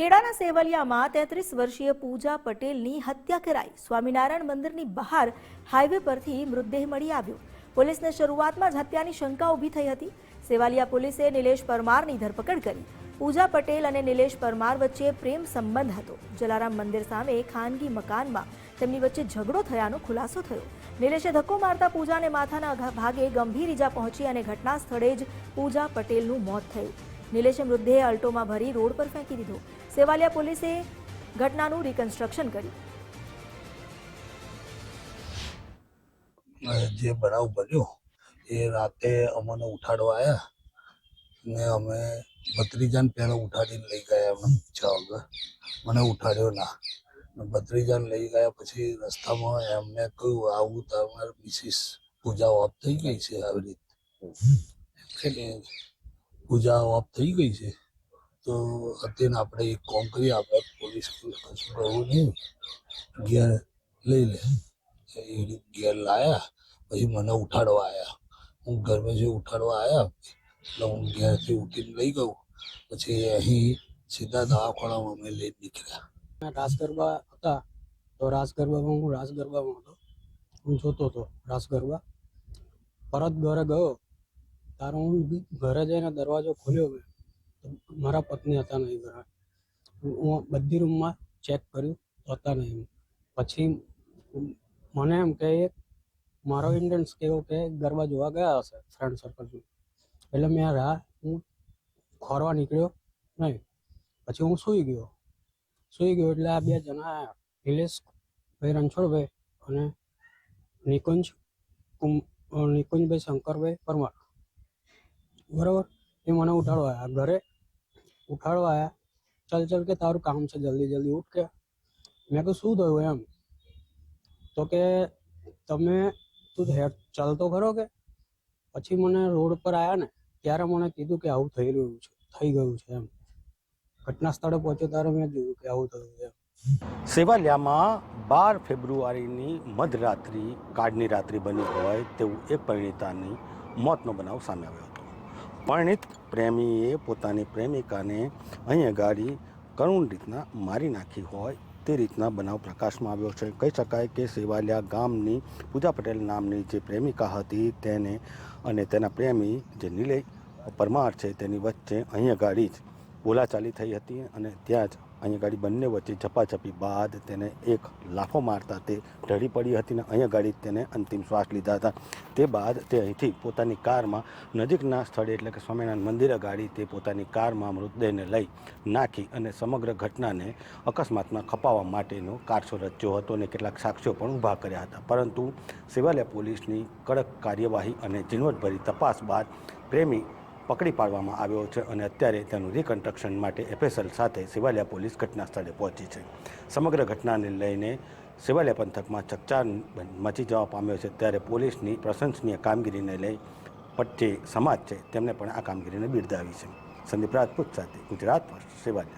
ખેડાના સેવલિયામાં તેત્રીસ વર્ષીય પૂજા પટેલની હત્યા કરાઈ. સ્વામિનારાયણ મંદિરની બહાર હાઈવે પરથી મૃતદેહ મળી આવ્યો. પોલીસને શરૂઆતમાં જ હત્યાની શંકા ઊભી થઈ હતી. સેવાલિયા પોલીસે નિલેશ પરમારની ધરપકડ કરી. પૂજા પટેલ અને નિલેશ પરમાર વચ્ચે પ્રેમ સંબંધ હતો. જલારામ મંદિર સામે ખાનગી મકાનમાં તેમની વચ્ચે ઝઘડો થયાનો ખુલાસો થયો. નિલેશે ધક્કો મારતા પૂજાને માથાના ભાગે ગંભીર ઈજા પહોંચી અને ઘટના સ્થળે જ પૂજા પટેલનું મોત થયું. નિલેશે મૃતદેહ અલ્ટોમાં ભરી રોડ પર ફેંકી દીધો. સેવાલિયા પોલીસે ઘટનાનું રિકન્સ્ટ્રક્શન કર્યું. જે બનાવ બન્યો એ રાતે અમને ઉઠાડવા આવ્યા ને અમે ભત્રીજાન પહેલાં ઉઠાડીને લઈ ગયા એમને છ વગર મને ઉઠાડ્યો ના. ભત્રીજાન લઈ ગયા પછી રસ્તામાં એમને કહ્યું આવું તમારે મિસિસ પૂજા ઓફ થઈ ગઈ છે આવી રીતે. એટલે પૂજા ઓફ થઈ ગઈ છે. તો અત્યારે આપણે એક કોમ કરીએ. આપણે પોલીસ કશું કરવું નહીં. ઘેર લઈ લે. એ ઘેર લાયા. પછી મને ઉઠાડવા આવ્યા હું ઘરમાં જે ઉઠાડવા આવ્યા એટલે હું ઘેરથી ઉઠીને લઈ ગયો. પછી અહીં સીધા દવાખાનામાં અમે લઈ નીકળ્યા. રાસ ગરબા હતા. તો રાસ ગરબામાં હું રાસ ગરબામાં હતો. હું જોતો હતો રાસ ગરબા પરત ઘરે ગયો. તારો હું ઘરે જઈને દરવાજો ખોલ્યો મેં. મારા પત્ની હતા નહીં ઘરે. હું બધી રૂમમાં ચેક કર્યું, હતા નહીં પછી મને એમ કે મારો ઇન્ડન્સ કેવો કે ગરબા જોવા ગયા હશે ફ્રેન્ડ સર્કલમાં એટલે મેં રાહ હું ખોરવા નીકળ્યો નહીં. પછી હું સૂઈ ગયો. સૂઈ ગયો એટલે આ બે જણા આયા. નિલેશ ભાઈ રણછોડભાઈ અને નિકુંજ કુમ નિકુંજભાઈ શંકરભાઈ પરમાર. બરાબર? એ મને ઉઠાડવા ઘરે ઉઠાડવા આવ્યા ચાલ ચાલ કે તારું કામ છે, જલ્દી જલ્દી ઉઠ કે. મેં કહ્યું શું થયું એમ? તો કે, તમે, તું હેડ ચાલતો ખરો કે? પછી મને રોડ પર આવ્યા ને, ત્યારે મને કીધું કે આવું થઈ રહ્યું છે, થઈ ગયું છે એમ. ઘટના સ્થળે પહોંચ્યો ત્યારે મેં જોયું કે આવું થયું છે સેવાલિયામાં બાર ફેબ્રુઆરીની મધરાત્રિ કાળની રાત્રિ બની હોય તેવું એક પરિણીતાની મોતનો બનાવ સામે આવ્યો પરિણીત પ્રેમીએ પોતાની પ્રેમિકાને અહીંયા ગાડી કરુણ રીતના મારી નાખી હોય તે રીતના બનાવ પ્રકાશમાં આવ્યો છે. કહી શકાય કે સેવાલિયા ગામની પૂજા પટેલ નામની જે પ્રેમિકા હતી તેને અને તેના પ્રેમી જે નિલય પરમાર છે તેની વચ્ચે અહીંયા ગાડી જ બોલાચાલી થઈ હતી અને ત્યાં જ અહીંયા ગાડી બંને વચ્ચે ઝપાઝપી બાદ તેને એક લાફો મારતા તે ઢળી પડી હતી અને અહીંયા ગાડી તેને અંતિમ શ્વાસ લીધા હતા. તે બાદ તે અહીંથી પોતાની કારમાં નજીકના સ્થળે એટલે કે સ્વામિનારાયણ મંદિરે ગાડી તે પોતાની કારમાં મૃતદેહને લઈ નાખી અને સમગ્ર ઘટનાને અકસ્માતમાં ખપાવવા માટેનો કારસો રચ્યો હતો અને કેટલાક સાક્ષીઓ પણ ઊભા કર્યા હતા. પરંતુ સેવાલિયા પોલીસની કડક કાર્યવાહી અને ઝીણવટભરી તપાસ બાદ પ્રેમી પકડી પાડવામાં આવ્યો છે અને અત્યારે તેનું રિકન્સ્ટ્રક્શન માટે એફએસએલ સાથે સિવાલિયા પોલીસ ઘટના સ્થળે પહોંચી છે. સમગ્ર ઘટનાને લઈને સિવાલિયા પંથકમાં ચકચાર મચી જવા પામ્યો છે. ત્યારે પોલીસની પ્રશંસનીય કામગીરીને લઈ પટ્ટી સમાજ છે. તેમણે પણ આ કામગીરીને બિરદાવી છે. સંદીપ રાજપૂત સાથે ગુજરાત ફર્સ્ટ સેવાલિયા